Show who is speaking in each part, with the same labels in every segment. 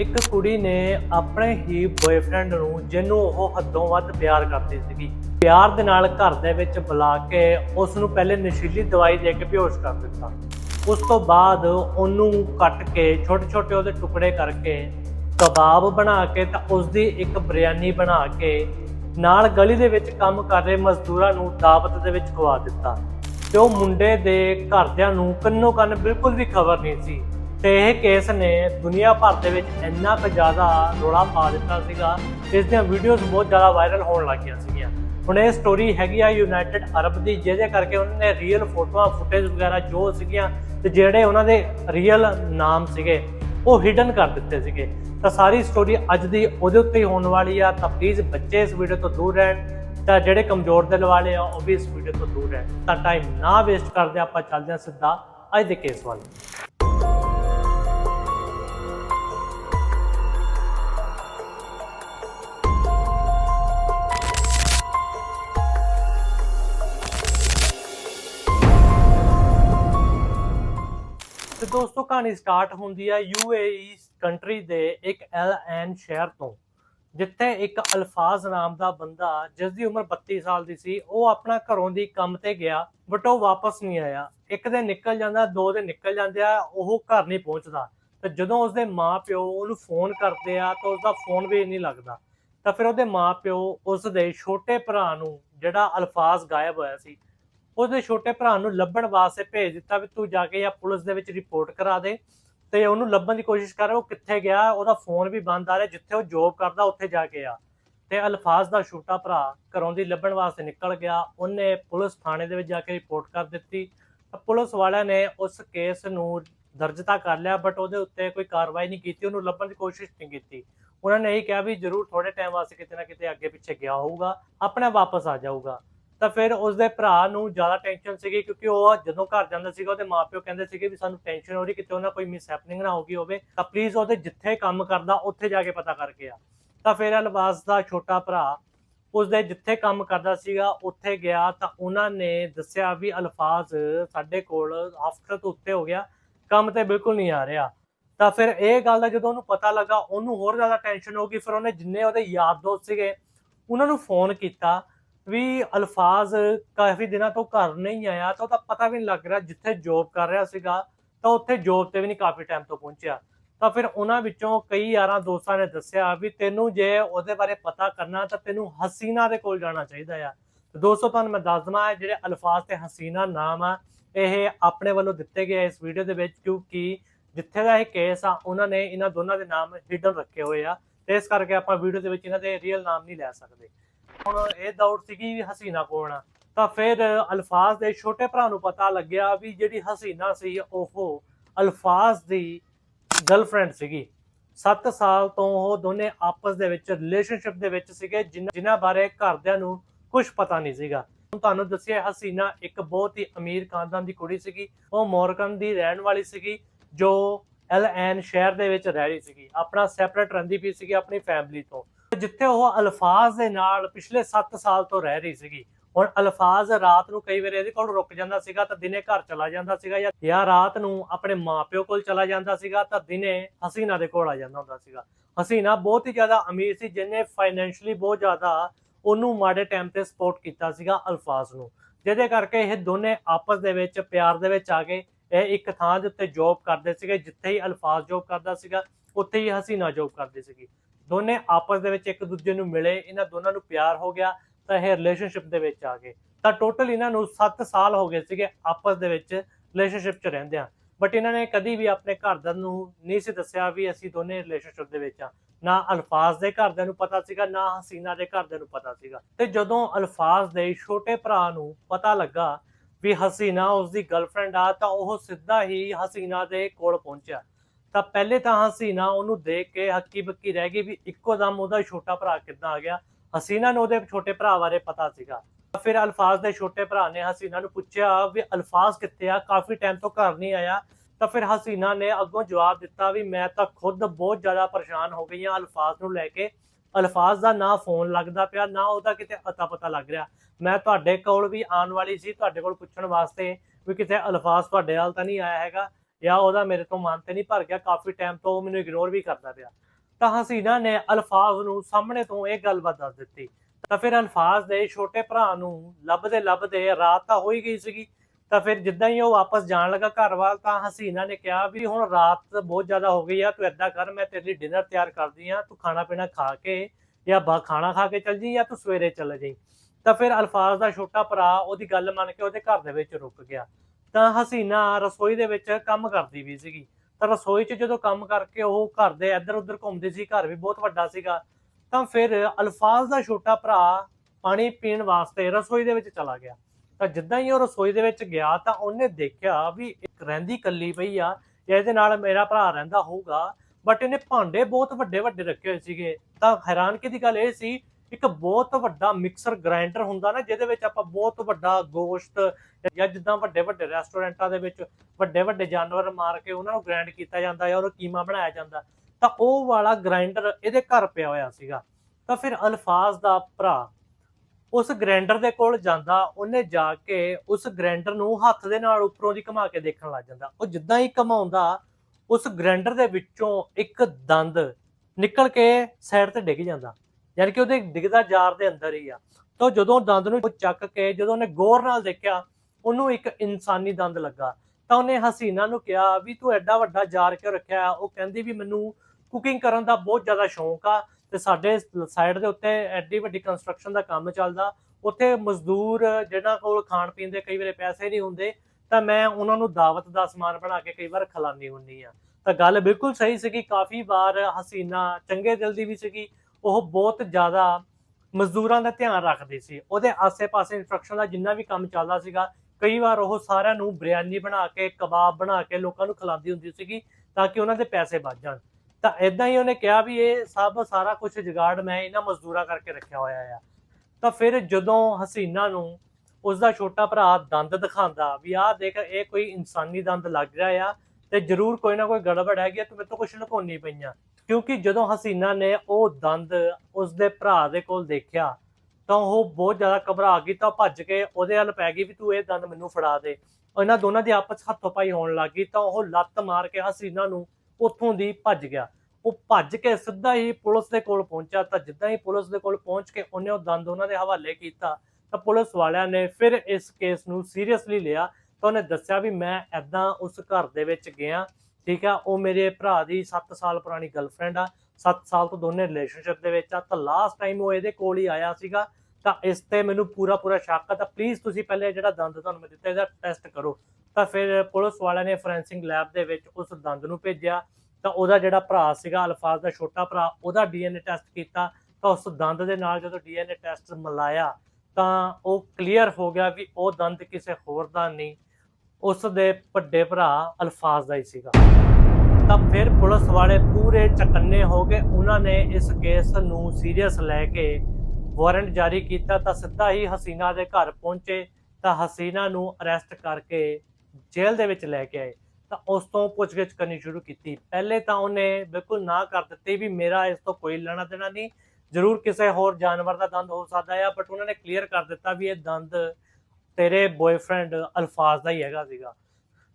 Speaker 1: ਇੱਕ ਕੁੜੀ ਨੇ ਆਪਣੇ ਹੀ ਬॉयਫ੍ਰੈਂਡ ਨੂੰ, ਜਿਹਨੂੰ ਉਹ ਹੱਦੋਂ ਵੱਧ ਪਿਆਰ ਕਰਦੀ ਸੀਗੀ। ਪਿਆਰ ਦੇ ਨਾਲ ਘਰ ਦੇ ਵਿੱਚ ਬੁਲਾ ਕੇ ਉਸ ਨੂੰ ਪਹਿਲੇ ਨਸ਼ੀਲੀ ਦਵਾਈ ਦੇ ਕੇ ਬੇਹੋਸ਼ ਕਰ ਦਿੱਤਾ। ਉਸ ਤੋਂ ਬਾਅਦ ਉਹਨੂੰ ਕੱਟ ਕੇ ਛੋਟੇ ਛੋਟੇ ਉਹਦੇ ਟੁਕੜੇ ਕਰਕੇ ਕਬਾਬ ਬਣਾ ਕੇ ਤਾਂ ਉਸ ਦੀ ਇੱਕ ਬਿਰਿਆਨੀ ਬਣਾ ਕੇ ਨਾਲ ਗਲੀ ਦੇ ਵਿੱਚ ਕੰਮ ਕਰ ਰਹੇ ਮਜ਼ਦੂਰਾਂ ਨੂੰ ਦਾਵਤ ਦੇ ਵਿੱਚ ਖਵਾ ਦਿੱਤਾ। ਤੇ ਉਹ ਮੁੰਡੇ ਦੇ ਘਰਦਿਆਂ ਨੂੰ ਕੰਨੋ ਕੰਨ ਬਿਲਕੁਲ ਵੀ ਖਬਰ ਨਹੀਂ ਸੀ। ਤੇ ਇਹ ਕੇਸ ਨੇ ਦੁਨੀਆ ਭਰ ਦੇ ਵਿੱਚ ਇੰਨਾ ਕੁ ਜ਼ਿਆਦਾ ਰੌਲਾ ਪਾ ਦਿੱਤਾ ਸੀਗਾ ਇਸ ਦੀਆਂ ਵੀਡੀਓਜ਼ ਬਹੁਤ ਜ਼ਿਆਦਾ ਵਾਇਰਲ ਹੋਣ ਲੱਗੀਆਂ ਸੀਗੀਆਂ। ਹੁਣ ਇਹ ਸਟੋਰੀ ਹੈਗੀ ਆ ਯੂਨਾਈਟਿਡ ਅਰਬ ਦੀ, ਜਿਹਦੇ ਕਰਕੇ ਉਹਨਾਂ ਨੇ ਰੀਅਲ ਫੋਟੋਆਂ ਫੁਟੇਜ ਵਗੈਰਾ ਜੋ ਸੀਗੀਆਂ ਤੇ ਜਿਹੜੇ ਉਹਨਾਂ ਦੇ ਰੀਅਲ ਨਾਮ ਸੀਗੇ, ਉਹ ਹਿਡਨ ਕਰ ਦਿੱਤੇ ਸੀਗੇ। ਤਾਂ ਸਾਰੀ ਸਟੋਰੀ ਅੱਜ ਦੀ ਉਹਦੇ ਉੱਤੇ ਹੀ ਹੋਣ ਵਾਲੀ ਆ, ਤਾਂ ਪਲੀਜ਼ ਬੱਚੇ ਇਸ ਵੀਡੀਓ ਤੋਂ ਦੂਰ ਰਹਿਣ, ਤਾਂ ਜਿਹੜੇ ਕਮਜ਼ੋਰ ਦਿਲ ਵਾਲੇ ਆ, ਉਹ ਵੀ ਇਸ ਵੀਡੀਓ ਤੋਂ ਦੂਰ ਰਹਿਣ। ਤਾਂ ਟਾਈਮ ਨਾ ਵੇਸਟ ਕਰਦੇ, ਆਪਾਂ ਚੱਲਦੇ ਹਾਂ ਸਿੱਧਾ ਅੱਜ ਦੇ ਕੇਸ ਵੱਲ। ਦੋਸਤੋ, ਕਹਾਣੀ ਸਟਾਰਟ ਹੁੰਦੀ ਹੈ ਯੂਏਈ ਕੰਟਰੀ ਦੇ ਇੱਕ ਐਲ ਐਨ ਸ਼ਹਿਰ ਤੋਂ, ਜਿੱਥੇ ਇੱਕ ਅਲਫਾਜ਼ ਨਾਮ ਦਾ ਬੰਦਾ ਜਿਸ ਦੀ ਉਮਰ 32 ਸਾਲ ਦੀ ਸੀ, ਉਹ ਆਪਣਾ ਘਰੋਂ ਦੀ ਕੰਮ ਤੇ ਗਿਆ ਬਟ ਉਹ ਵਾਪਸ ਨਹੀਂ ਆਇਆ। ਇੱਕ ਦਿਨ ਨਿਕਲ ਜਾਂਦਾ, ਦੋ ਦਿਨ ਨਿਕਲ ਜਾਂਦੇ ਆ, ਉਹ ਘਰ ਨਹੀਂ ਪਹੁੰਚਦਾ। ਤੇ ਜਦੋਂ ਉਸਦੇ ਮਾਪਿਓ ਉਹਨੂੰ ਫੋਨ ਕਰਦੇ ਆ, ਤਾਂ ਉਸਦਾ ਫੋਨ ਵੀ ਨਹੀਂ ਲੱਗਦਾ। ਤਾਂ ਫਿਰ ਉਹਦੇ ਮਾਪਿਓ ਉਸ ਦੇ ਛੋਟੇ ਭਰਾ ਨੂੰ ਜਿਹੜਾ ਅਲਫਾਜ਼ ਗਾਇਬ ਹੋਇਆ ਸੀ ਉਸਦੇ ਛੋਟੇ ਭਰਾ ਨੂੰ ਲੱਭਣ ਵਾਸਤੇ ਭੇਜ ਦਿੱਤਾ ਵੀ ਤੂੰ ਜਾ ਕੇ ਜਾਂ ਪੁਲਿਸ ਦੇ ਵਿੱਚ ਰਿਪੋਰਟ ਕਰਾ ਦੇ ਤੇ ਉਹਨੂੰ ਲੱਭਣ ਦੀ ਕੋਸ਼ਿਸ਼ ਕਰ, ਉਹ ਕਿੱਥੇ ਗਿਆ, ਉਹਦਾ ਫੋਨ ਵੀ ਬੰਦ ਆ ਰਿਹਾ, ਜਿੱਥੇ ਉਹ ਜੋਬ ਕਰਦਾ, ਉੱਥੇ ਜਾ ਕੇ ਆ। ਤੇ ਅਲਫਾਜ਼ ਦਾ ਛੋਟਾ ਭਰਾ ਘਰੋਂ ਦੀ ਲੱਭਣ ਵਾਸਤੇ ਨਿਕਲ ਗਿਆ, ਉਹਨੇ ਪੁਲਿਸ ਥਾਣੇ ਦੇ ਵਿੱਚ ਜਾ ਕੇ ਰਿਪੋਰਟ ਕਰ ਦਿੱਤੀ। ਪੁਲਿਸ ਵਾਲਿਆਂ ਨੇ ਉਸ ਕੇਸ ਨੂੰ ਦਰਜ ਤਾਂ ਕਰ ਲਿਆ ਬਟ ਉਹਦੇ ਉੱਤੇ ਕੋਈ ਕਾਰਵਾਈ ਨਹੀਂ ਕੀਤੀ, ਉਹਨੂੰ ਲੱਭਣ ਦੀ ਕੋਸ਼ਿਸ਼ ਨਹੀਂ ਕੀਤੀ। ਉਹਨਾਂ ਨੇ ਇਹ ਕਿਹਾ ਵੀ ਜ਼ਰੂਰ ਥੋੜੇ ਟਾਈਮ ਵਾਸਤੇ ਕਿਤੇ ਨਾ ਕਿਤੇ ਅੱਗੇ ਪਿੱਛੇ ਗਿਆ ਹੋਊਗਾ, ਆਪਣੇ ਵਾਪਸ ਆ ਜਾਊਗਾ। ਤਾਂ ਫਿਰ ਉਸਦੇ ਭਰਾ ਨੂੰ ਜ਼ਿਆਦਾ ਟੈਨਸ਼ਨ ਸੀਗੀ ਕਿਉਂਕਿ ਉਹ ਜਦੋਂ ਘਰ ਜਾਂਦਾ ਸੀਗਾ, ਉਹਦੇ ਮਾਪਿਓ ਕਹਿੰਦੇ ਸੀਗੇ ਵੀ ਸਾਨੂੰ ਟੈਨਸ਼ਨ ਹੋ ਰਹੀ, ਕਿਤੇ ਉਹਨਾਂ ਕੋਈ ਮਿਸ ਹੈਪਨਿੰਗ ਨਾ ਹੋ ਗਈ ਹੋਵੇ, ਤਾਂ ਪਲੀਜ਼ ਉਹਦੇ ਜਿੱਥੇ ਕੰਮ ਕਰਦਾ, ਉੱਥੇ ਜਾ ਕੇ ਪਤਾ ਕਰਕੇ ਆ। ਤਾਂ ਫਿਰ ਅਲਵਾਸ ਦਾ ਛੋਟਾ ਭਰਾ ਉਸਦੇ ਜਿੱਥੇ ਕੰਮ ਕਰਦਾ ਸੀਗਾ, ਉੱਥੇ ਗਿਆ, ਤਾਂ ਉਹਨਾਂ ਨੇ ਦੱਸਿਆ ਵੀ ਅਲਫਾਜ਼ ਸਾਡੇ ਕੋਲ ਹਫ਼ਤੇ ਤੋਂ ਉੱਤੇ ਹੋ ਗਿਆ, ਕੰਮ ਤੇ ਬਿਲਕੁਲ ਨਹੀਂ ਆ ਰਿਹਾ। ਤਾਂ ਫਿਰ ਇਹ ਗੱਲ ਦਾ ਜਦੋਂ ਉਹਨੂੰ ਪਤਾ ਲੱਗਾ, ਉਹਨੂੰ ਹੋਰ ਜ਼ਿਆਦਾ ਟੈਨਸ਼ਨ ਹੋ ਗਈ, ਫਿਰ ਉਹਨੇ ਜਿੰਨੇ ਉਹਦੇ ਯਾਰ ਦੋਸਤ ਸੀਗੇ, ਉਹਨਾਂ ਨੂੰ ਫੋਨ ਕੀਤਾ ਵੀ ਅਲਫਾਜ਼ ਕਾਫੀ ਦਿਨਾਂ ਤੋਂ ਘਰ ਨਹੀਂ ਆਇਆ, ਤਾਂ ਉਹਦਾ ਪਤਾ ਵੀ ਨਹੀਂ ਲੱਗ ਰਿਹਾ ਜਿੱਥੇ ਜੋਬ ਕਰ ਰਿਹਾ ਸੀਗਾ, ਤਾਂ ਉੱਥੇ ਜੋਬ ਤੇ ਵੀ ਨਹੀਂ ਕਾਫੀ ਟਾਈਮ ਤੋਂ ਪਹੁੰਚਿਆ। ਤਾਂ ਫਿਰ ਉਹਨਾਂ ਵਿੱਚੋਂ ਕਈ ਯਾਰਾਂ ਦੋਸਤਾਂ ਨੇ ਦੱਸਿਆ ਵੀ ਤੈਨੂੰ ਜੇ ਉਹਦੇ ਬਾਰੇ ਪਤਾ ਕਰਨਾ, ਤਾਂ ਤੈਨੂੰ ਹਸੀਨਾ ਦੇ ਕੋਲ ਜਾਣਾ ਚਾਹੀਦਾ ਆ। ਦੋਸਤੋ, ਤੁਹਾਨੂੰ ਮੈਂ ਦੱਸ ਦਵਾਂ ਜਿਹੜੇ ਅਲਫਾਜ਼ ਤੇ ਹਸੀਨਾ ਨਾਮ ਆ, ਇਹ ਆਪਣੇ ਵੱਲੋਂ ਦਿੱਤੇ ਗਏ ਇਸ ਵੀਡੀਓ ਦੇ ਵਿੱਚ, ਕਿਉਂਕਿ ਜਿੱਥੇ ਦਾ ਇਹ ਕੇਸ ਆ, ਉਹਨਾਂ ਨੇ ਇਹਨਾਂ ਦੋਨਾਂ ਦੇ ਨਾਮ ਹਿਡਨ ਰੱਖੇ ਹੋਏ ਆ, ਤੇ ਇਸ ਕਰਕੇ ਆਪਾਂ ਵੀਡੀਓ ਦੇ ਵਿੱਚ ਇਹਨਾਂ ਦੇ ਰੀਅਲ ਨਾਮ ਨਹੀਂ ਲੈ ਸਕਦੇ। ਹੁਣ ਇਹ ਡਾਊਟ ਸੀਗੀ ਵੀ ਹਸੀਨਾ ਕੌਣ ਆ? ਤਾਂ ਫਿਰ ਅਲਫਾਜ਼ ਦੇ ਛੋਟੇ ਭਰਾ ਨੂੰ ਪਤਾ ਲੱਗਿਆ ਵੀ ਜਿਹੜੀ ਹਸੀਨਾ ਸੀ ਉਹ ਅਲਫਾਜ਼ ਦੀ ਗਰਲਫ੍ਰੈਂਡ ਸੀਗੀ। 7 ਸਾਲ ਤੋਂ ਉਹ ਦੋਨੇ ਆਪਸ ਦੇ ਵਿੱਚ ਰਿਲੇਸ਼ਨਸ਼ਿਪ ਦੇ ਵਿੱਚ ਸੀਗੇ ਜਿਨ੍ਹਾਂ ਜਿਨ੍ਹਾਂ ਬਾਰੇ ਘਰਦਿਆਂ ਨੂੰ ਕੁਝ ਪਤਾ ਨਹੀਂ ਸੀਗਾ। ਹੁਣ ਤੁਹਾਨੂੰ ਦੱਸਿਆ ਹਸੀਨਾ ਇੱਕ ਬਹੁਤ ਹੀ ਅਮੀਰ ਖਾਨਦਾਨ ਦੀ ਕੁੜੀ ਸੀਗੀ। ਉਹ ਮੋਰਕਨ ਦੀ ਰਹਿਣ ਵਾਲੀ ਸੀਗੀ, ਜੋ ਐਲ ਐਨ ਸ਼ਹਿਰ ਦੇ ਵਿੱਚ ਰਹਿ ਰਹੀ ਸੀਗੀ। ਆਪਣਾ ਸੈਪਰੇਟ ਰਹਿੰਦੀ ਪਈ ਸੀਗੀ ਆਪਣੀ ਫੈਮਿਲੀ ਤੋਂ। ਜਿੱਥੇ ਉਹ ਅਲਫਾਜ਼ ਦੇ ਨਾਲ ਪਿਛਲੇ 7 ਸਾਲ ਤੋਂ ਰਹਿ ਰਹੀ ਸੀਗੀ। ਹੁਣ ਅਲਫਾਜ਼ ਰਾਤ ਨੂੰ ਕਈ ਵਾਰ ਇਹਦੇ ਕੋਲ ਰੁਕ ਜਾਂਦਾ ਸੀਗਾ ਤਾਂ ਦਿਨੇ ਘਰ ਚਲਾ ਜਾਂਦਾ ਸੀਗਾ ਜਾਂ ਜਾਂ ਰਾਤ ਨੂੰ ਆਪਣੇ ਮਾਪਿਓ ਕੋਲ ਚਲਾ ਜਾਂਦਾ ਸੀਗਾ ਤਾਂ ਦਿਨੇ ਹਸੀਨਾ ਦੇ ਕੋਲ ਆ ਜਾਂਦਾ ਹੁੰਦਾ ਸੀਗਾ। ਹਸੀਨਾ ਬਹੁਤ ਹੀ ਜ਼ਿਆਦਾ ਅਮੀਰ ਸੀ, ਜਿਹਨੇ ਫਾਈਨੈਂਸ਼ਲੀ ਬਹੁਤ ਜ਼ਿਆਦਾ ਉਹਨੂੰ ਮਾੜੇ ਟਾਈਮ ਤੇ ਸਪੋਰਟ ਕੀਤਾ ਸੀਗਾ ਅਲਫਾਜ਼ ਨੂੰ। ਜਿਹਦੇ ਕਰਕੇ ਇਹ ਦੋਨੇ ਆਪਸ ਦੇ ਵਿੱਚ, ਪਿਆਰ ਦੇ ਵਿੱਚ ਆ ਗਏ ਇਹ ਇੱਕ ਥਾਂ ਦੇ ਉੱਤੇ ਜੌਬ ਕਰਦੇ ਸੀਗੇ, ਜਿੱਥੇ ਹੀ ਅਲਫਾਜ਼ ਜੌਬ ਕਰਦਾ ਸੀਗਾ, ਉੱਥੇ ਹੀ ਹਸੀਨਾ ਜੌਬ ਕਰਦੀ ਸੀਗੀ। ਦੋਨੇ ਆਪਸ ਦੇ ਵਿੱਚ ਇੱਕ ਦੂਜੇ ਨੂੰ ਮਿਲੇ, ਇਹਨਾਂ ਦੋਨਾਂ ਨੂੰ ਪਿਆਰ ਹੋ ਗਿਆ, ਤਾਂ ਇਹ ਰਿਲੇਸ਼ਨਸ਼ਿਪ ਦੇ ਵਿੱਚ ਆ ਗਏ। ਤਾਂ ਟੋਟਲ ਇਹਨਾਂ ਨੂੰ 7 ਸਾਲ ਹੋ ਗਏ ਸੀਗੇ ਆਪਸ ਦੇ ਵਿੱਚ ਰਿਲੇਸ਼ਨਸ਼ਿਪ 'ਚ ਰਹਿੰਦਿਆਂ। ਬਟ ਇਹਨਾਂ ਨੇ ਕਦੀ ਵੀ ਆਪਣੇ ਘਰਦਿਆਂ ਨੂੰ ਨਹੀਂ ਸੀ ਦੱਸਿਆ ਵੀ ਅਸੀਂ ਦੋਨੇ ਰਿਲੇਸ਼ਨਸ਼ਿਪ ਦੇ ਵਿੱਚ ਆ। ਨਾ ਅਲਫਾਜ਼ ਦੇ ਘਰਦਿਆਂ ਨੂੰ ਪਤਾ ਸੀਗਾ, ਨਾ ਹਸੀਨਾ ਦੇ ਘਰਦਿਆਂ ਨੂੰ ਪਤਾ ਸੀਗਾ। ਤੇ ਜਦੋਂ ਅਲਫਾਜ਼ ਦੇ ਛੋਟੇ ਭਰਾ ਨੂੰ ਪਤਾ ਲੱਗਾ ਵੀ ਹਸੀਨਾ ਉਸ ਦੀ ਗਰਲਫ੍ਰੈਂਡ ਆ, ਤਾਂ ਉਹ ਸਿੱਧਾ ਹੀ ਹਸੀਨਾ ਦੇ ਕੋਲ ਪਹੁੰਚਿਆ। ਤਾਂ ਪਹਿਲੇ ਤਾਂ ਹਸੀਨਾ ਉਹਨੂੰ ਦੇਖ ਕੇ ਹੱਕੀ ਬੱਕੀ ਰਹਿ ਗਈ ਵੀ ਇੱਕੋ ਦਮ ਉਹਦਾ ਛੋਟਾ ਭਰਾ ਕਿੱਦਾਂ ਆ ਗਿਆ। ਹਸੀਨਾ ਨੂੰ ਉਹਦੇ ਛੋਟੇ ਭਰਾ ਬਾਰੇ ਪਤਾ ਸੀਗਾ। ਫਿਰ ਅਲਫਾਜ਼ ਦੇ ਛੋਟੇ ਭਰਾ ਨੇ ਹਸੀਨਾ ਨੂੰ ਪੁੱਛਿਆ ਵੀ ਅਲਫਾਜ਼ ਕਿੱਥੇ ਆ? ਕਾਫੀ ਟਾਈਮ ਤੋਂ ਘਰ ਨਹੀਂ ਆਇਆ। ਤਾਂ ਫਿਰ ਹਸੀਨਾ ਨੇ ਅੱਗੋਂ ਜਵਾਬ ਦਿੱਤਾ ਵੀ ਮੈਂ ਤਾਂ ਖੁਦ ਬਹੁਤ ਜ਼ਿਆਦਾ ਪਰੇਸ਼ਾਨ ਹੋ ਗਈ ਹਾਂ ਅਲਫਾਜ਼ ਨੂੰ ਲੈ ਕੇ। ਅਲਫਾਜ਼ ਦਾ ਨਾ ਫੋਨ ਲੱਗਦਾ ਪਿਆ, ਨਾ ਉਹਦਾ ਕਿਤੇ ਅਤਾ ਪਤਾ ਲੱਗ ਰਿਹਾ। ਮੈਂ ਤੁਹਾਡੇ ਕੋਲ ਵੀ ਆਉਣ ਵਾਲੀ ਸੀ, ਤੁਹਾਡੇ ਕੋਲ ਪੁੱਛਣ ਵਾਸਤੇ ਵੀ ਕਿਤੇ ਅਲਫਾਜ਼ ਤੁਹਾਡੇ ਹਾਲ ਤਾਂ ਨਹੀਂ ਆਇਆ ਹੈਗਾ। ਜਾਂ ਉਹਦਾ ਮੇਰੇ ਤੋਂ ਮਨ ਤੇ ਨਹੀਂ ਭਰ ਗਿਆ, ਕਾਫੀ ਟਾਈਮ ਤੋਂ ਉਹ ਮੈਨੂੰ ਇਗਨੋਰ ਵੀ ਕਰਦਾ ਪਿਆ। ਤਾਂ ਹਸੀਨਾ ਨੇ ਅਲਫਾਜ਼ ਨੂੰ ਸਾਹਮਣੇ ਤੋਂ ਇਹ ਗੱਲਬਾਤ ਦੱਸ ਦਿੱਤੀ। ਤਾਂ ਫਿਰ ਅਲਫਾਜ਼ ਦੇ ਛੋਟੇ ਭਰਾ ਨੂੰ ਲੱਭਦੇ ਲੱਭਦੇ ਰਾਤ ਤਾਂ ਹੋ ਹੀ ਗਈ ਸੀਗੀ। ਤਾਂ ਫਿਰ ਜਿੱਦਾਂ ਹੀ ਉਹ ਵਾਪਸ ਜਾਣ ਲੱਗਾ ਘਰ ਵੱਲ ਤਾਂ ਹਸੀਨਾ ਨੇ ਕਿਹਾ ਵੀ ਹੁਣ ਰਾਤ ਬਹੁਤ ਜ਼ਿਆਦਾ ਹੋ ਗਈ ਆ, ਤੂੰ ਏਦਾਂ ਕਰ, ਮੈਂ ਤੇਰੇ ਲਈ ਡਿਨਰ ਤਿਆਰ ਕਰਦੀ ਆ, ਤੂੰ ਖਾਣਾ ਪੀਣਾ ਖਾ ਕੇ ਜਾਂ ਬਾ, ਖਾਣਾ ਖਾ ਕੇ ਚੱਲ ਜੀ ਜਾਂ ਤੂੰ ਸਵੇਰੇ ਚੱਲ ਜਾਈ। ਤਾਂ ਫਿਰ ਅਲਫਾਜ਼ ਦਾ ਛੋਟਾ ਭਰਾ ਉਹਦੀ ਗੱਲ ਮੰਨ ਕੇ ਉਹਦੇ ਘਰ ਦੇ ਵਿੱਚ ਰੁਕ ਗਿਆ। ਤਾਂ ਹਸੀਨਾ ਰਸੋਈ ਦੇ ਵਿੱਚ ਕੰਮ ਕਰਦੀ ਵੀ ਸੀਗੀ। ਤਾਂ ਰਸੋਈ 'ਚ ਜਦੋਂ ਕੰਮ ਕਰਕੇ ਉਹ ਘਰ ਦੇ ਇੱਧਰ ਉੱਧਰ ਘੁੰਮਦੀ ਸੀ, ਘਰ ਵੀ ਬਹੁਤ ਵੱਡਾ ਸੀਗਾ, ਤਾਂ ਫਿਰ ਅਲਫਾਜ਼ ਦਾ ਛੋਟਾ ਭਰਾ ਪਾਣੀ ਪੀਣ ਵਾਸਤੇ ਰਸੋਈ ਦੇ ਵਿੱਚ ਚਲਾ ਗਿਆ। ਤਾਂ ਜਿੱਦਾਂ ਹੀ ਉਹ ਰਸੋਈ ਦੇ ਵਿੱਚ ਗਿਆ, ਤਾਂ ਉਹਨੇ ਦੇਖਿਆ ਵੀ ਇੱਕ ਰਹਿੰਦੀ ਕੱਲੀ ਪਈ ਆ ਇਹਦੇ ਨਾਲ ਮੇਰਾ ਭਰਾ ਰਹਿੰਦਾ ਹੋਊਗਾ ਬਟ ਇਹਨੇ ਭਾਂਡੇ ਬਹੁਤ ਵੱਡੇ ਵੱਡੇ ਰੱਖੇ ਹੋਏ ਸੀਗੇ। ਤਾਂ ਹੈਰਾਨਗੀ ਦੀ ਗੱਲ ਇਹ ਸੀ ਇੱਕ ਬਹੁਤ ਵੱਡਾ ਮਿਕਸਰ ਗ੍ਰਾਈਂਡਰ ਹੁੰਦਾ ਨਾ, ਜਿਹਦੇ ਵਿੱਚ ਆਪਾਂ ਬਹੁਤ ਵੱਡਾ ਗੋਸ਼ਤ ਜਾਂ ਜਿੱਦਾਂ ਵੱਡੇ ਵੱਡੇ ਰੈਸਟੋਰੈਂਟਾਂ ਦੇ ਵਿੱਚ ਵੱਡੇ ਵੱਡੇ ਜਾਨਵਰ ਮਾਰ ਕੇ ਉਹਨਾਂ ਨੂੰ ਗ੍ਰਾਈਂਡ ਕੀਤਾ ਜਾਂਦਾ ਜਾਂ ਔਰ ਕੀਮਾ ਬਣਾਇਆ ਜਾਂਦਾ, ਤਾਂ ਉਹ ਵਾਲਾ ਗ੍ਰਾਈਂਡਰ ਇਹਦੇ ਘਰ ਪਿਆ ਹੋਇਆ ਸੀਗਾ। ਤਾਂ ਫਿਰ ਅਲਫਾਜ਼ ਦਾ ਭਰਾ ਉਸ ਗ੍ਰਾਈਂਡਰ ਦੇ ਕੋਲ ਜਾਂਦਾ, ਉਹਨੇ ਜਾ ਕੇ ਉਸ ਗ੍ਰਾਈਂਡਰ ਨੂੰ ਹੱਥ ਦੇ ਨਾਲ ਉੱਪਰੋਂ ਦੀ ਘੁਮਾ ਕੇ ਦੇਖਣ ਲੱਗ ਜਾਂਦਾ। ਉਹ ਜਿੱਦਾਂ ਹੀ ਘਮਾਉਂਦਾ, ਉਸ ਗ੍ਰਾਈਂਡਰ ਦੇ ਵਿੱਚੋਂ ਇੱਕ ਦੰਦ ਨਿਕਲ ਕੇ ਸਾਈਡ ਤੇ ਡਿੱਗ ਜਾਂਦਾ। ਯਾਨੀ ਕਿ ਉਹਦੇ ਡਿੱਗਦਾ ਜਾਰ ਦੇ ਅੰਦਰ ਹੀ ਆ। ਤਾਂ ਜਦੋਂ ਦੰਦ ਨੂੰ ਚੱਕ ਕੇ ਜਦੋਂ ਉਹਨੇ ਗੌਰ ਨਾਲ ਦੇਖਿਆ, ਉਹਨੂੰ ਇੱਕ ਇਨਸਾਨੀ ਦੰਦ ਲੱਗਾ। ਤਾਂ ਉਹਨੇ ਹਸੀਨਾ ਨੂੰ ਕਿਹਾ ਵੀ ਤੂੰ ਐਡਾ ਵੱਡਾ ਜਾਰ ਕਿਉਂ ਰੱਖਿਆ? ਉਹ ਕਹਿੰਦੀ ਵੀ ਮੈਨੂੰ ਕੁਕਿੰਗ ਕਰਨ ਦਾ ਬਹੁਤ ਜ਼ਿਆਦਾ ਸ਼ੌਂਕ ਆ ਤੇ ਸਾਡੇ ਸਾਈਡ ਦੇ ਉੱਤੇ ਐਡੀ ਵੱਡੀ ਕੰਸਟਰਕਸ਼ਨ ਦਾ ਕੰਮ ਚੱਲਦਾ। ਉੱਥੇ ਮਜ਼ਦੂਰ ਜਿਹਨਾਂ ਕੋਲ ਖਾਣ ਪੀਣ ਦੇ ਕਈ ਵਾਰ ਪੈਸੇ ਨਹੀਂ ਹੁੰਦੇ, ਤਾਂ ਮੈਂ ਉਹਨਾਂ ਨੂੰ ਦਾਵਤ ਦਾ ਸਮਾਨ ਬਣਾ ਕੇ ਕਈ ਵਾਰ ਖਿਲਾਉਂਦੀ ਹੁੰਦੀ ਆ ਤਾਂ ਗੱਲ ਬਿਲਕੁਲ ਸਹੀ ਸੀਗੀ, ਕਾਫੀ ਵਾਰ ਹਸੀਨਾ ਚੰਗੇ ਦਿਲ ਦੀ ਵੀ ਸੀਗੀ ਉਹ ਬਹੁਤ ਜ਼ਿਆਦਾ ਮਜ਼ਦੂਰਾਂ ਦਾ ਧਿਆਨ ਰੱਖਦੇ ਸੀ। ਉਹਦੇ ਆਸੇ-ਪਾਸੇ ਇੰਸਟਰਕਸ਼ਨ ਦਾ ਜਿੰਨਾ ਵੀ ਕੰਮ ਚੱਲਦਾ ਸੀਗਾ ਕਈ ਵਾਰ ਉਹ ਸਾਰਿਆਂ ਨੂੰ ਬਿਰਿਆਨੀ ਬਣਾ ਕੇ ਕਬਾਬ ਬਣਾ ਕੇ ਲੋਕਾਂ ਨੂੰ ਖਿਲਾਉਂਦੀ ਹੁੰਦੀ ਸੀਗੀ ਤਾਂ ਕਿ ਉਹਨਾਂ ਦੇ ਪੈਸੇ ਬਚ ਜਾਣ। ਤਾਂ ਇਦਾਂ ਹੀ ਉਹਨੇ ਕਿਹਾ ਵੀ ਇਹ ਸਭ ਸਾਰਾ ਕੁਝ ਜਗਾੜ ਮੈਂ ਇਹਨਾਂ ਮਜ਼ਦੂਰਾਂ ਕਰਕੇ ਰੱਖਿਆ ਹੋਇਆ ਆ। ਤਾਂ ਫਿਰ ਜਦੋਂ ਹਸੀਨਾ ਨੂੰ ਉਸ ਦਾ ਛੋਟਾ ਭਰਾ ਦੰਦ ਦਿਖਾਉਂਦਾ ਵੀ ਆਹ ਦੇਖ ਇਹ ਕੋਈ ਇਨਸਾਨੀ ਦੰਦ ਲੱਗ ਰਿਹਾ ਆ ਤੇ ਜ਼ਰੂਰ ਕੋਈ ਨਾ ਕੋਈ ਗੜਬੜ ਹੈਗੀ ਆ, ਤੂੰ ਮੇਰੇ ਤੋਂ ਕੁਝ ਲੁਕਾਉਣੀ ਪਈਆਂ। ਕਿਉਂਕਿ ਜਦੋਂ ਹਸੀਨਾ ਨੇ ਉਹ ਦੰਦ ਉਸਦੇ ਭਰਾ ਦੇ ਕੋਲ ਦੇਖਿਆ, ਤਾਂ ਉਹ ਬਹੁਤ ਜ਼ਿਆਦਾ ਘਬਰਾ ਗਈ, ਤਾਂ ਉਹ ਭੱਜ ਕੇ ਉਹਦੇ ਹੱਲ ਪੈ ਗਈ ਵੀ ਤੂੰ ਇਹ ਦੰਦ ਮੈਨੂੰ ਫੜਾ ਦੇ। ਇਹਨਾਂ ਦੋਨਾਂ ਦੀ ਆਪਸ 'ਚ ਹੱਥੋਂ ਪਾਈ ਹੋਣ ਲੱਗੀ ਤਾਂ ਉਹ ਲੱਤ ਮਾਰ ਕੇ ਹਸੀਨਾ ਨੂੰ ਉੱਥੋਂ ਦੀ ਭੱਜ ਗਿਆ। ਉਹ ਭੱਜ ਕੇ ਸਿੱਧਾ ਹੀ ਪੁਲਿਸ ਦੇ ਕੋਲ ਪਹੁੰਚਿਆ, ਤਾਂ ਜਿੱਦਾਂ ਹੀ ਪੁਲਿਸ ਦੇ ਕੋਲ ਪਹੁੰਚ ਕੇ ਉਹਨੇ ਉਹ ਦੰਦ ਉਹਨਾਂ ਦੇ ਹਵਾਲੇ ਕੀਤਾ, ਤਾਂ ਪੁਲਿਸ ਵਾਲਿਆਂ ਨੇ ਫਿਰ ਇਸ ਕੇਸ ਨੂੰ ਸੀਰੀਅਸਲੀ ਲਿਆ, ਤਾਂ ਉਹਨੇ ਦੱਸਿਆ ਵੀ ਮੈਂ ਐਦਾਂ ਉਸ ਘਰ ਦੇ ਵਿੱਚ ਗਿਆ। ਠੀਕ ਆ, ਉਹ ਮੇਰੇ ਭਰਾ ਦੀ 7 ਸਾਲ ਪੁਰਾਣੀ ਗਰਲਫ੍ਰੈਂਡ ਆ 7 ਸਾਲ ਤੋਂ ਦੋਨੇ ਰਿਲੇਸ਼ਨਸ਼ਿਪ ਦੇ ਵਿੱਚ ਆ, ਤਾਂ ਲਾਸਟ ਟਾਈਮ ਉਹ ਇਹਦੇ ਕੋਲ ਹੀ ਆਇਆ ਸੀਗਾ, ਤਾਂ ਇਸ ਤੇ ਮੈਨੂੰ ਪੂਰਾ ਪੂਰਾ ਸ਼ੱਕ ਆ, ਤਾਂ ਪਲੀਜ਼ ਤੁਸੀਂ ਪਹਿਲੇ ਜਿਹੜਾ ਦੰਦ ਤੁਹਾਨੂੰ ਮੈਂ ਦਿੱਤਾ ਇਹਦਾ ਟੈਸਟ ਕਰੋ। ਤਾਂ ਫਿਰ ਪੁਲਿਸ ਵਾਲਿਆਂ ਨੇ ਫੋਰੈਂਸਿਕ ਲੈਬ ਦੇ ਵਿੱਚ ਉਸ ਦੰਦ ਨੂੰ ਭੇਜਿਆ, ਤਾਂ ਉਹਦਾ ਜਿਹੜਾ ਭਰਾ ਸੀਗਾ, ਅਲਫਾਜ਼ ਦਾ ਛੋਟਾ ਭਰਾ, ਉਹਦਾ ਡੀਐਨਏ ਟੈਸਟ ਕੀਤਾ, ਤਾਂ ਉਸ ਦੰਦ ਦੇ ਨਾਲ ਜਦੋਂ ਡੀਐਨਏ ਟੈਸਟ ਮਿਲਾਇਆ, ਤਾਂ ਉਹ ਕਲੀਅਰ ਹੋ ਗਿਆ ਵੀ ਉਹ ਦੰਦ ਕਿਸੇ ਹੋਰ ਦਾ ਨਹੀਂ। ਉਸ ਦੇ ਵੱਡੇ ਭਰਾ ਅਲਫਾਜ਼ ਦਾ ਹੀ ਸੀਗਾ। ਤਾਂ ਫਿਰ ਪੁਲਿਸ ਵਾਲੇ ਪੂਰੇ ਚਕੰਨੇ ਹੋ ਗਏ ਉਹਨਾਂ ਨੇ ਇਸ ਕੇਸ ਨੂੰ ਸੀਰੀਅਸ ਲੈ ਕੇ ਵਾਰੰਟ ਜਾਰੀ ਕੀਤਾ ਤਾਂ ਸਿੱਧਾ ਹੀ ਹਸੀਨਾ ਦੇ ਘਰ ਪਹੁੰਚੇ ਤਾਂ ਹਸੀਨਾ ਨੂੰ ਅਰੈਸਟ ਕਰਕੇ ਜੇਲ੍ਹ ਦੇ ਵਿੱਚ ਲੈ ਕੇ ਆਏ। ਤਾਂ ਉਸ ਤੋਂ ਪੁੱਛਗਿੱਛ ਕਰਨੀ ਸ਼ੁਰੂ ਕੀਤੀ। ਪਹਿਲੇ ਤਾਂ ਉਹਨੇ ਬਿਲਕੁਲ ਨਾ ਕਰ ਦਿੱਤੀ ਵੀ ਮੇਰਾ ਇਸ ਤੋਂ ਕੋਈ ਲੈਣਾ ਦੇਣਾ ਨਹੀਂ। ਜ਼ਰੂਰ ਕਿਸੇ ਹੋਰ ਜਾਨਵਰ ਦਾ ਦੰਦ ਹੋ ਸਕਦਾ ਆ ਬਟ ਉਹਨਾਂ ਨੇ ਕਲੀਅਰ ਕਰ ਦਿੱਤਾ ਵੀ ਇਹ ਦੰਦ ਤੇਰੇ ਬॉयਫ੍ਰੈਂਡ ਅਲਫਾਜ਼ ਦਾ ਹੀ ਹੈਗਾ ਸੀਗਾ।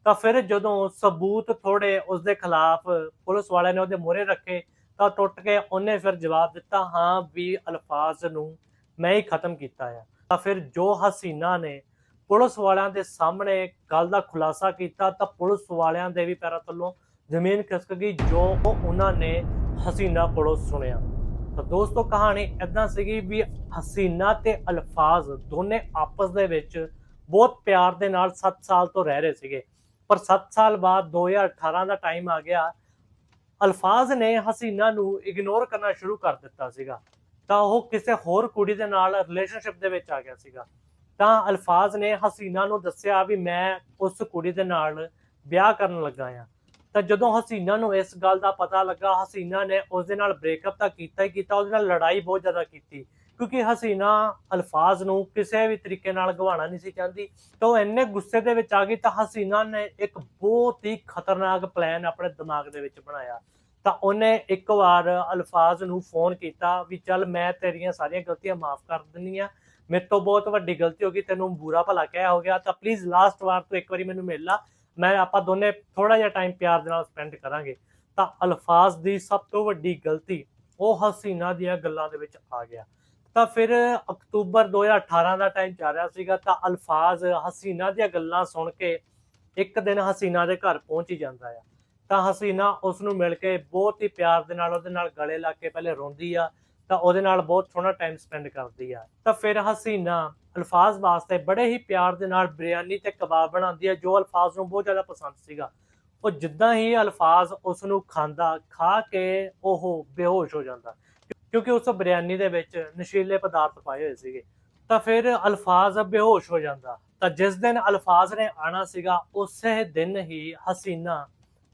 Speaker 1: ਤਾਂ ਫਿਰ ਜਦੋਂ ਸਬੂਤ ਥੋੜੇ ਉਸ ਦੇ ਖਿਲਾਫ ਪੁਲਿਸ ਵਾਲਿਆਂ ਨੇ ਉਹਦੇ ਮੋਹਰੇ ਰੱਖੇ, ਤਾਂ ਟੁੱਟ ਕੇ ਉਹਨੇ ਫਿਰ ਜਵਾਬ ਦਿੱਤਾ, ਹਾਂ ਵੀ ਅਲਫਾਜ਼ ਨੂੰ ਮੈਂ ਹੀ ਖਤਮ ਕੀਤਾ ਆ। ਤਾਂ ਫਿਰ ਜੋ ਹਸੀਨਾ ਨੇ ਪੁਲਿਸ ਵਾਲਿਆਂ ਦੇ ਸਾਹਮਣੇ ਗੱਲ ਦਾ ਖੁਲਾਸਾ ਕੀਤਾ, ਤਾਂ ਪੁਲਿਸ ਵਾਲਿਆਂ ਦੇ ਵੀ ਪੈਰਾਂ ਥੱਲੋਂ ਜ਼ਮੀਨ ਖਿਸਕ ਗਈ, ਜੋ ਉਹਨਾਂ ਨੇ ਹਸੀਨਾ ਕੋਲੋਂ ਸੁਣਿਆ। ਤਾਂ ਦੋਸਤੋ ਕਹਾਣੀ ਇਦਾਂ ਸੀਗੀ ਵੀ ਹਸੀਨਾ ਤੇ ਅਲਫਾਜ਼ ਦੋਨੇ ਆਪਸ ਦੇ ਵਿੱਚ ਬਹੁਤ ਪਿਆਰ ਦੇ ਨਾਲ 7 ਸਾਲ ਤੋਂ ਰਹਿ ਰਹੇ ਸੀਗੇ। ਪਰ 7 ਸਾਲ ਬਾਅਦ 2018 ਦਾ ਟਾਈਮ ਆ ਗਿਆ। ਅਲਫਾਜ਼ ਨੇ ਹਸੀਨਾ ਨੂੰ ਇਗਨੋਰ ਕਰਨਾ ਸ਼ੁਰੂ ਕਰ ਦਿੱਤਾ ਸੀਗਾ। ਤਾਂ ਉਹ ਕਿਸੇ ਹੋਰ ਕੁੜੀ ਦੇ ਨਾਲ ਰਿਲੇਸ਼ਨਸ਼ਿਪ ਦੇ ਵਿੱਚ ਆ ਗਿਆ ਸੀਗਾ। ਤਾਂ ਅਲਫਾਜ਼ ਨੇ ਹਸੀਨਾ ਨੂੰ ਦੱਸਿਆ ਵੀ ਮੈਂ ਉਸ ਕੁੜੀ ਦੇ ਨਾਲ ਵਿਆਹ ਕਰਨ ਲੱਗਾ ਆ ਤਾਂ ਜਦੋਂ ਹਸੀਨਾ ਨੂੰ ਇਸ ਗੱਲ ਦਾ ਪਤਾ ਲੱਗਾ, ਹਸੀਨਾ ਨੇ ਉਸ ਦੇ ਨਾਲ ਬ੍ਰੇਕਅਪ ਤਾਂ ਕੀਤਾ ਹੀ ਕੀਤਾ, ਉਹਦੇ ਨਾਲ ਲੜਾਈ ਬਹੁਤ ਜ਼ਿਆਦਾ ਕੀਤੀ। ਕਿਉਂਕਿ ਹਸੀਨਾ ਅਲਫਾਜ਼ ਨੂੰ ਕਿਸੇ ਵੀ ਤਰੀਕੇ ਨਾਲ ਗਵਾਉਣਾ ਨਹੀਂ ਸੀ ਚਾਹੁੰਦੀ। ਤਾਂ ਉਹ ਇੰਨੇ ਗੁੱਸੇ ਦੇ ਵਿੱਚ ਆ ਗਈ ਤਾਂ ਹਸੀਨਾ ਨੇ ਇੱਕ ਬਹੁਤ ਹੀ ਖਤਰਨਾਕ ਪਲਾਨ ਆਪਣੇ ਦਿਮਾਗ ਦੇ ਵਿੱਚ ਬਣਾਇਆ। ਤਾਂ ਉਹਨੇ ਇੱਕ ਵਾਰ ਅਲਫਾਜ਼ ਨੂੰ ਫੋਨ ਕੀਤਾ ਵੀ ਚੱਲ ਮੈਂ ਤੇਰੀਆਂ ਸਾਰੀਆਂ ਗਲਤੀਆਂ ਮਾਫ ਕਰ ਦਿੰਨੀ ਆ ਮੇਰੇ ਤੋਂ ਬਹੁਤ ਵੱਡੀ ਗਲਤੀ ਹੋ ਗਈ, ਤੈਨੂੰ ਬੁਰਾ ਭਲਾ ਕਹਿਆ ਹੋ ਗਿਆ, ਤਾਂ ਪਲੀਜ਼ ਲਾਸਟ ਵਾਰ ਤੂੰ ਇੱਕ ਵਾਰੀ ਮੈਨੂੰ ਮਿਲ ਲਾ। ਮੈਂ ਆਪਾਂ ਦੋਨੇ ਥੋੜਾ ਜਿਹਾ ਟਾਈਮ ਪਿਆਰ ਦੇ ਨਾਲ ਸਪੈਂਡ ਕਰਾਂਗੇ, ਤਾਂ ਅਲਫਾਜ਼ ਦੀ ਸਭ ਤੋਂ ਵੱਡੀ ਗਲਤੀ ਉਹ ਹਸੀਨਾ ਦੀਆਂ ਗੱਲਾਂ ਦੇ ਵਿੱਚ ਆ ਗਿਆ। ਤਾਂ ਫਿਰ ਅਕਤੂਬਰ 2018 ਦਾ ਟਾਈਮ ਚੱਲ ਰਿਹਾ ਸੀਗਾ, ਤਾਂ ਅਲਫਾਜ਼ ਹਸੀਨਾ ਦੀਆਂ ਗੱਲਾਂ ਸੁਣ ਕੇ ਇੱਕ ਦਿਨ ਹਸੀਨਾ ਦੇ ਘਰ ਪਹੁੰਚ ਹੀ ਜਾਂਦਾ ਆ। ਤਾਂ ਹਸੀਨਾ ਉਸ ਨੂੰ ਮਿਲ ਕੇ ਬਹੁਤ ਹੀ ਪਿਆਰ ਦੇ ਨਾਲ, ਉਹਦੇ ਨਾਲ ਗਲੇ ਲਾ ਕੇ ਪਹਿਲੇ ਰੋਂਦੀ ਆ ਤਾਂ ਉਹਦੇ ਨਾਲ ਬਹੁਤ ਸੋਹਣਾ ਟਾਈਮ ਸਪੈਂਡ ਕਰਦੀ ਆ। ਤਾਂ ਫਿਰ ਹਸੀਨਾ ਅਲਫਾਜ਼ ਵਾਸਤੇ ਬੜੇ ਹੀ ਪਿਆਰ ਦੇ ਨਾਲ ਬਿਰਿਆਨੀ ਤੇ ਕਬਾਬ ਬਣਾਉਂਦੀ ਆ, ਜੋ ਅਲਫਾਜ਼ ਨੂੰ ਬਹੁਤ ਜ਼ਿਆਦਾ ਪਸੰਦ ਸੀਗਾ। ਉਹ ਜਿੱਦਾਂ ਹੀ ਅਲਫਾਜ਼ ਉਸ ਨੂੰ ਖਾਂਦਾ, ਖਾ ਕੇ ਉਹ ਬੇਹੋਸ਼ ਹੋ ਜਾਂਦਾ, ਕਿਉਂਕਿ ਉਸ ਬਿਰਿਆਨੀ ਦੇ ਵਿੱਚ ਨਸ਼ੀਲੇ ਪਦਾਰਥ ਪਾਏ ਹੋਏ ਸੀਗੇ। ਤਾਂ ਫਿਰ ਅਲਫਾਜ਼ ਬੇਹੋਸ਼ ਹੋ ਜਾਂਦਾ। ਤਾਂ ਜਿਸ ਦਿਨ ਅਲਫਾਜ਼ ਨੇ ਆਣਾ ਸੀਗਾ, ਉਸੇ ਦਿਨ ਹੀ ਹਸੀਨਾ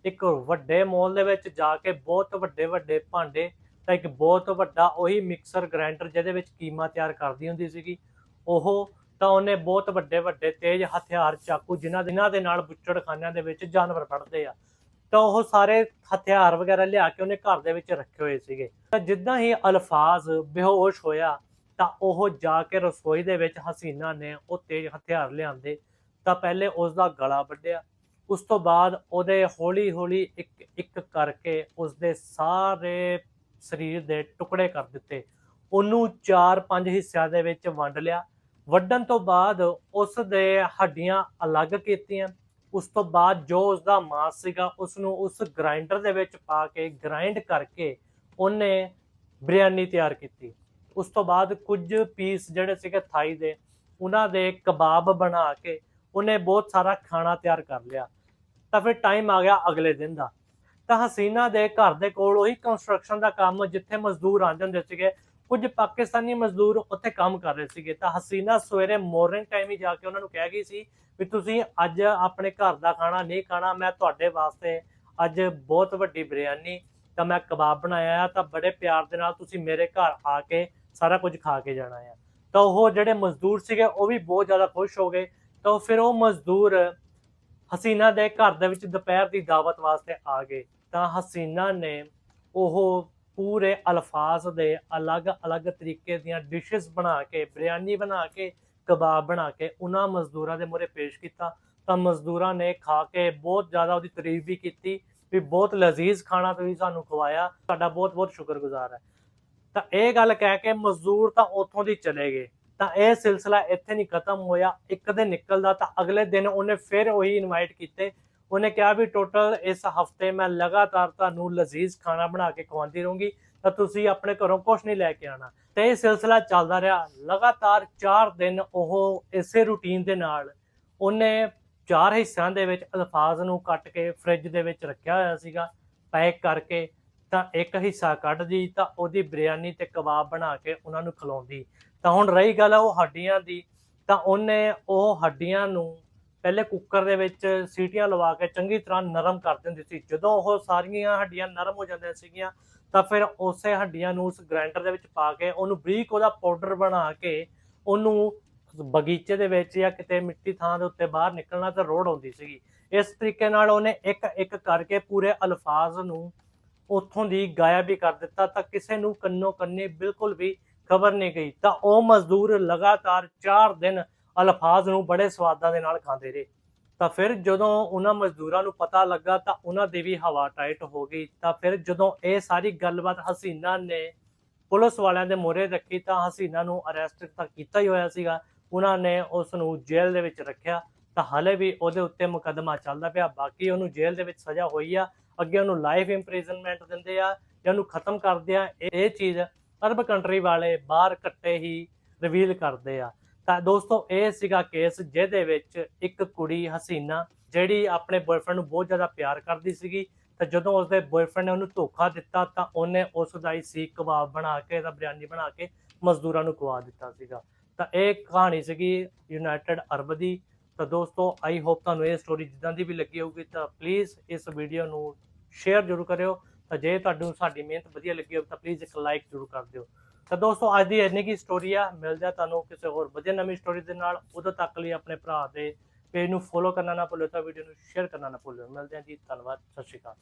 Speaker 1: ਇੱਕ ਵੱਡੇ ਮੋਲ ਦੇ ਵਿੱਚ ਜਾ ਕੇ ਬਹੁਤ ਵੱਡੇ ਵੱਡੇ ਭਾਂਡੇ ਤਾਂ ਇੱਕ ਬਹੁਤ ਵੱਡਾ ਉਹੀ ਮਿਕਸਰ ਗ੍ਰਾਈਂਡਰ ਜਿਹਦੇ ਵਿੱਚ ਕੀਮਾ ਤਿਆਰ ਕਰਦੀ ਹੁੰਦੀ ਸੀਗੀ। ਉਹ ਤਾਂ ਉਹਨੇ ਬਹੁਤ ਵੱਡੇ ਵੱਡੇ ਤੇਜ਼ ਹਥਿਆਰ, ਚਾਕੂ ਜਿਨ੍ਹਾਂ ਜਿਨ੍ਹਾਂ ਦੇ ਨਾਲ ਬੁੱਚੜਖਾਨਿਆਂ ਦੇ ਵਿੱਚ ਜਾਨਵਰ ਫੜਦੇ ਆ। ਤਾਂ ਉਹ ਸਾਰੇ ਹਥਿਆਰ ਵਗੈਰਾ ਲਿਆ ਕੇ ਉਹਨੇ ਘਰ ਦੇ ਵਿੱਚ ਰੱਖੇ ਹੋਏ ਸੀਗੇ। ਤਾਂ ਜਿੱਦਾਂ ਹੀ ਅਲਫਾਜ਼ ਬੇਹੋਸ਼ ਹੋਇਆ, ਤਾਂ ਉਹ ਜਾ ਕੇ ਰਸੋਈ ਦੇ ਵਿੱਚ ਹਸੀਨਾ ਨੇ ਉਹ ਤੇਜ਼ ਹਥਿਆਰ ਲਿਆਂਦੇ। ਤਾਂ ਪਹਿਲੇ ਉਸ ਦਾ ਗਲਾ ਵੱਢਿਆ। ਉਸ ਤੋਂ ਬਾਅਦ ਉਹਦੇ ਹੌਲੀ ਹੌਲੀ ਇੱਕ ਇੱਕ ਕਰਕੇ ਉਸ ਦੇ ਸਾਰੇ ਸਰੀਰ ਦੇ ਟੁਕੜੇ ਕਰ ਦਿੱਤੇ। ਉਹਨੂੰ 4-5 ਹਿੱਸਿਆਂ ਦੇ ਵਿੱਚ ਵੰਡ ਲਿਆ। ਵੱਢਣ ਤੋਂ ਬਾਅਦ ਉਸ ਦੇ ਹੱਡੀਆਂ ਅਲੱਗ ਕੀਤੀਆਂ। ਉਸ ਤੋਂ ਬਾਅਦ ਜੋ ਉਸ ਦਾ ਮਾਸ ਸੀਗਾ ਉਸ ਨੂੰ ਉਸ ਗ੍ਰਾਈਂਡਰ ਦੇ ਵਿੱਚ ਪਾ ਕੇ ਗ੍ਰਾਈਂਡ ਕਰਕੇ ਉਹਨੇ ਬਿਰਿਆਨੀ ਤਿਆਰ ਕੀਤੀ। ਉਸ ਤੋਂ ਬਾਅਦ ਕੁਝ ਪੀਸ ਜਿਹੜੇ ਸੀਗੇ ਥਾਈ ਦੇ, ਉਹਨਾਂ ਦੇ ਕਬਾਬ ਬਣਾ ਕੇ ਉਹਨੇ ਬਹੁਤ ਸਾਰਾ ਖਾਣਾ ਤਿਆਰ ਕਰ ਲਿਆ। ਤਾਂ ਫਿਰ ਟਾਈਮ ਆ ਗਿਆ ਅਗਲੇ ਦਿਨ ਦਾ। ਤਾਂ ਹਸੀਨਾ ਦੇ ਘਰ ਦੇ ਕੋਲ ਉਹੀ ਕੰਸਟਰਕਸ਼ਨ ਦਾ ਕੰਮ ਜਿੱਥੇ ਮਜ਼ਦੂਰ ਆਉਂਦੇ ਹੁੰਦੇ ਸੀਗੇ, ਕੁਝ ਪਾਕਿਸਤਾਨੀ ਮਜ਼ਦੂਰ ਉੱਥੇ ਕੰਮ ਕਰ ਰਹੇ ਸੀਗੇ। ਤਾਂ ਹਸੀਨਾ ਸਵੇਰੇ ਮਾਰਨਿੰਗ ਟਾਈਮ ਹੀ ਜਾ ਕੇ ਉਹਨਾਂ ਨੂੰ ਕਹਿ ਗਈ ਸੀ ਵੀ ਤੁਸੀਂ ਅੱਜ ਆਪਣੇ ਘਰ ਦਾ ਖਾਣਾ ਨਹੀਂ ਖਾਣਾ, ਮੈਂ ਤੁਹਾਡੇ ਵਾਸਤੇ ਅੱਜ ਬਹੁਤ ਵੱਡੀ ਬਿਰਿਆਨੀ ਤਾਂ ਮੈਂ ਕਬਾਬ ਬਣਾਇਆ ਆ, ਤਾਂ ਬੜੇ ਪਿਆਰ ਦੇ ਨਾਲ ਤੁਸੀਂ ਮੇਰੇ ਘਰ ਆ ਕੇ ਸਾਰਾ ਕੁਝ ਖਾ ਕੇ ਜਾਣਾ ਆ। ਤਾਂ ਉਹ ਜਿਹੜੇ ਮਜ਼ਦੂਰ ਸੀਗੇ, ਉਹ ਵੀ ਬਹੁਤ ਜ਼ਿਆਦਾ ਖੁਸ਼ ਹੋ ਗਏ। ਤਾਂ ਫਿਰ ਉਹ ਮਜ਼ਦੂਰ ਹਸੀਨਾ ਦੇ ਘਰ ਦੇ ਵਿੱਚ ਦੁਪਹਿਰ ਦੀ ਦਾਵਤ ਵਾਸਤੇ ਆ ਗਏ। ਤਾਂ ਹਸੀਨਾ ਨੇ ਉਹ ਪੂਰੇ ਅਲਫਾਜ਼ ਦੇ ਅਲੱਗ-ਅਲੱਗ ਤਰੀਕੇ ਦੀਆਂ ਡਿਸ਼ਸ ਬਣਾ ਕੇ ਬਿਰਿਆਨੀ ਬਣਾ ਕੇ, ਕਬਾਬ ਬਣਾ ਕੇ ਉਹਨਾਂ ਮਜ਼ਦੂਰਾਂ ਦੇ ਮੂਹਰੇ ਪੇਸ਼ ਕੀਤਾ। ਤਾਂ ਮਜ਼ਦੂਰਾਂ ਨੇ ਖਾ ਕੇ ਬਹੁਤ ਜ਼ਿਆਦਾ ਉਹਦੀ ਤਾਰੀਫ ਵੀ ਕੀਤੀ ਵੀ ਬਹੁਤ ਲਜ਼ੀਜ਼ ਖਾਣਾ ਤੁਸੀਂ ਸਾਨੂੰ ਖਵਾਇਆ, ਤੁਹਾਡਾ ਬਹੁਤ-ਬਹੁਤ ਸ਼ੁਕਰਗੁਜ਼ਾਰ ਹੈ। ਤਾਂ ਇਹ ਗੱਲ ਕਹਿ ਕੇ ਮਜ਼ਦੂਰ ਤਾਂ ਉੱਥੋਂ ਦੀ ਚਲੇ ਗਏ। ਤਾਂ ਇਹ ਸਿਲਸਿਲਾ ਇੱਥੇ ਨਹੀਂ ਖਤਮ ਹੋਇਆ, ਇੱਕ ਦਿਨ ਨਿਕਲਦਾ ਤਾਂ ਅਗਲੇ ਦਿਨ ਉਹਨੇ ਫਿਰ ਉਹੀ ਇਨਵਾਈਟ ਕੀਤੇ ਉਹਨੇ ਕਿਹਾ ਵੀ ਟੋਟਲ ਇਸ ਹਫ਼ਤੇ ਮੈਂ ਲਗਾਤਾਰ ਤੁਹਾਨੂੰ ਲਜ਼ੀਜ਼ ਖਾਣਾ ਬਣਾ ਕੇ ਖਵਾਉਂਦੀ ਰਹੂੰਗੀ, ਤਾਂ ਤੁਸੀਂ ਆਪਣੇ ਘਰੋਂ ਕੁਝ ਨਹੀਂ ਲੈ ਕੇ ਆਣਾ ਤੇ ਇਹ ਸਿਲਸਿਲਾ ਚੱਲਦਾ ਰਿਹਾ। ਲਗਾਤਾਰ 4 ਦਿਨ ਉਹ ਇਸੇ ਰੂਟੀਨ ਦੇ ਨਾਲ ਉਹਨੇ ਚਾਰ ਹਿੱਸਿਆਂ ਦੇ ਵਿੱਚ ਅਲਫਾਜ਼ ਨੂੰ ਕੱਟ ਕੇ ਫ੍ਰਿਜ ਦੇ ਵਿੱਚ ਰੱਖਿਆ ਹੋਇਆ ਸੀਗਾ, ਪੈਕ ਕਰਕੇ ਤਾਂ ਇੱਕ ਹਿੱਸਾ ਕੱਢਦੀ, ਤਾਂ ਉਹਦੀ ਬਿਰਿਆਨੀ ਤੇ ਕਬਾਬ ਬਣਾ ਕੇ ਉਹਨਾਂ ਨੂੰ ਖਿਲਾਉਂਦੀ। ਤਾਂ ਹੁਣ ਰਹੀ ਗੱਲ ਆ ਉਹ ਹੱਡੀਆਂ ਦੀ, ਤਾਂ ਉਹਨੇ ਉਹ ਹੱਡੀਆਂ ਨੂੰ ਪਹਿਲੇ ਕੁੱਕਰ ਦੇ ਵਿੱਚ ਸੀਟੀਆਂ ਲਵਾ ਕੇ ਚੰਗੀ ਤਰ੍ਹਾਂ ਨਰਮ ਕਰ ਦਿੰਦੀ ਸੀ। ਜਦੋਂ ਉਹ ਸਾਰੀਆਂ ਹੱਡੀਆਂ ਨਰਮ ਹੋ ਜਾਂਦੀਆਂ ਸੀਗੀਆਂ, ਤਾਂ ਫਿਰ ਉਸੇ ਹੱਡੀਆਂ ਨੂੰ ਉਸ ਗ੍ਰਾਈਂਡਰ ਦੇ ਵਿੱਚ ਪਾ ਕੇ ਉਹਨੂੰ ਬਰੀਕ ਉਹਦਾ ਪਾਊਡਰ ਬਣਾ ਕੇ ਉਹਨੂੰ ਬਗੀਚੇ ਦੇ ਵਿੱਚ ਜਾਂ ਕਿਤੇ ਮਿੱਟੀ ਥਾਂ ਦੇ ਉੱਤੇ ਬਾਹਰ ਨਿਕਲਣਾ ਤਾਂ ਰੋੜ ਆਉਂਦੀ ਸੀਗੀ। ਇਸ ਤਰੀਕੇ ਨਾਲ ਉਹਨੇ ਇੱਕ ਇੱਕ ਕਰਕੇ ਪੂਰੇ ਅਲਫਾਜ਼ ਨੂੰ ਉੱਥੋਂ ਦੀ ਗਾਇਬ ਵੀ ਕਰ ਦਿੱਤਾ, ਤਾਂ ਕਿਸੇ ਨੂੰ ਕੰਨੋ ਕੰਨੇ ਬਿਲਕੁਲ ਵੀ ਖਬਰ ਨਹੀਂ ਗਈ। ਤਾਂ ਉਹ ਮਜ਼ਦੂਰ ਲਗਾਤਾਰ 4 ਦਿਨ ਅਲਫਾਜ਼ ਨੂੰ ਬੜੇ ਸਵਾਦਾਂ ਦੇ ਨਾਲ ਖਾਂਦੇ ਰਹੇ। ਤਾਂ ਫਿਰ ਜਦੋਂ ਉਹਨਾਂ ਮਜ਼ਦੂਰਾਂ ਨੂੰ ਪਤਾ ਲੱਗਾ ਤਾਂ ਉਹਨਾਂ ਦੀ ਵੀ ਹਵਾ ਟਾਈਟ ਹੋ ਗਈ। ਤਾਂ ਫਿਰ ਜਦੋਂ ਇਹ ਸਾਰੀ ਗੱਲਬਾਤ ਹਸੀਨਾ ਨੇ ਪੁਲਿਸ ਵਾਲਿਆਂ ਦੇ ਮੋਹਰੇ ਰੱਖੀ ਤਾਂ ਹਸੀਨਾ ਨੂੰ ਅਰੈਸਟ ਤਾਂ ਕੀਤਾ ਹੀ ਹੋਇਆ ਸੀਗਾ। ਉਹਨਾਂ ਨੇ ਉਸ ਨੂੰ ਜੇਲ੍ਹ ਦੇ ਵਿੱਚ ਰੱਖਿਆ। ਤਾਂ ਹਲੇ ਵੀ ਉਹਦੇ ਉੱਤੇ ਮੁਕੱਦਮਾ ਚੱਲਦਾ ਪਿਆ। ਬਾਕੀ ਉਹਨੂੰ ਜੇਲ੍ਹ ਦੇ ਵਿੱਚ ਸਜ਼ਾ ਹੋਈ ਆ। ਅੱਗੇ ਉਹਨੂੰ ਲਾਈਫ ਇੰਪ੍ਰਿਜ਼ਨਮੈਂਟ ਦਿੰਦੇ ਆ ਜਾਂ ਉਹਨੂੰ ਖਤਮ ਕਰਦੇ ਆ। ਇਹ ਇਹ ਚੀਜ਼ ਅਰਬ ਕੰਟਰੀ ਵਾਲੇ ਬਾਹਰ ਕੱਟੇ ਹੀ ਰਿਵੀਲ ਕਰਦੇ ਆ। ਤਾਂ ਦੋਸਤੋ, ਇਹ ਸੀਗਾ ਕੇਸ ਜਿਹਦੇ ਵਿੱਚ ਇੱਕ ਕੁੜੀ ਹਸੀਨਾ, ਜਿਹੜੀ ਆਪਣੇ ਬॉयਫ੍ਰੈਂਡ ਨੂੰ ਬਹੁਤ ਜ਼ਿਆਦਾ ਪਿਆਰ ਕਰਦੀ ਸੀਗੀ ਤਾਂ ਜਦੋਂ ਉਸਦੇ ਬॉयਫ੍ਰੈਂਡ ਨੇ ਉਹਨੂੰ ਧੋਖਾ ਦਿੱਤਾ ਤਾਂ ਉਹਨੇ ਉਸ ਦਾ ਹੀ ਸੀਖ ਕਬਾਬ ਬਣਾ ਕੇ ਦਾ ਬਿਰਿਆਨੀ ਬਣਾ ਕੇ ਮਜ਼ਦੂਰਾਂ ਨੂੰ ਖਵਾ ਦਿੱਤਾ ਸੀਗਾ। ਤਾਂ ਇਹ ਕਹਾਣੀ ਸੀਗੀ ਯੂਨਾਈਟਿਡ ਅਰਬ ਦੀ। ਤਾਂ ਦੋਸਤੋ ਆਈ ਹੋਪ ਤੁਹਾਨੂੰ ਇਹ ਸਟੋਰੀ ਜਿੱਦਾਂ ਦੀ ਵੀ ਲੱਗੀ ਹੋਊਗੀ ਤਾਂ ਪਲੀਜ਼ ਇਸ ਵੀਡੀਓ ਨੂੰ ਸ਼ੇਅਰ ਜ਼ਰੂਰ ਕਰਿਓ। ਤਾਂ ਜੇ ਤੁਹਾਨੂੰ ਸਾਡੀ ਮਿਹਨਤ ਵਧੀਆ ਲੱਗੀ ਹੋਵੇ ਤਾਂ ਪਲੀਜ਼ ਇੱਕ ਲਾਈਕ ਜ਼ਰੂਰ ਕਰ ਦਿਓ। ਤਾਂ ਦੋਸਤੋ, ਅੱਜ ਦੀ ਇੰਨੀ ਕੀ ਸਟੋਰੀ ਆ। ਮਿਲਦੇ ਆ ਤੁਹਾਨੂੰ ਕਿਸੇ ਹੋਰ ਵਧੀਆ ਨਵੀਂ ਸਟੋਰੀ ਦੇ ਨਾਲ। ਉਦੋਂ ਤੱਕ ਲਈ ਆਪਣੇ ਭਰਾ ਦੇ ਪੇਜ ਨੂੰ ਫੋਲੋ ਕਰਨਾ ਨਾ ਭੁੱਲਿਓ ਤਾਂ ਵੀਡੀਓ ਨੂੰ ਸ਼ੇਅਰ ਕਰਨਾ ਨਾ ਭੁੱਲਿਓ। ਮਿਲਦੇ ਆ ਜੀ। ਧੰਨਵਾਦ। ਸਤਿ ਸ਼੍ਰੀ ਅਕਾਲ।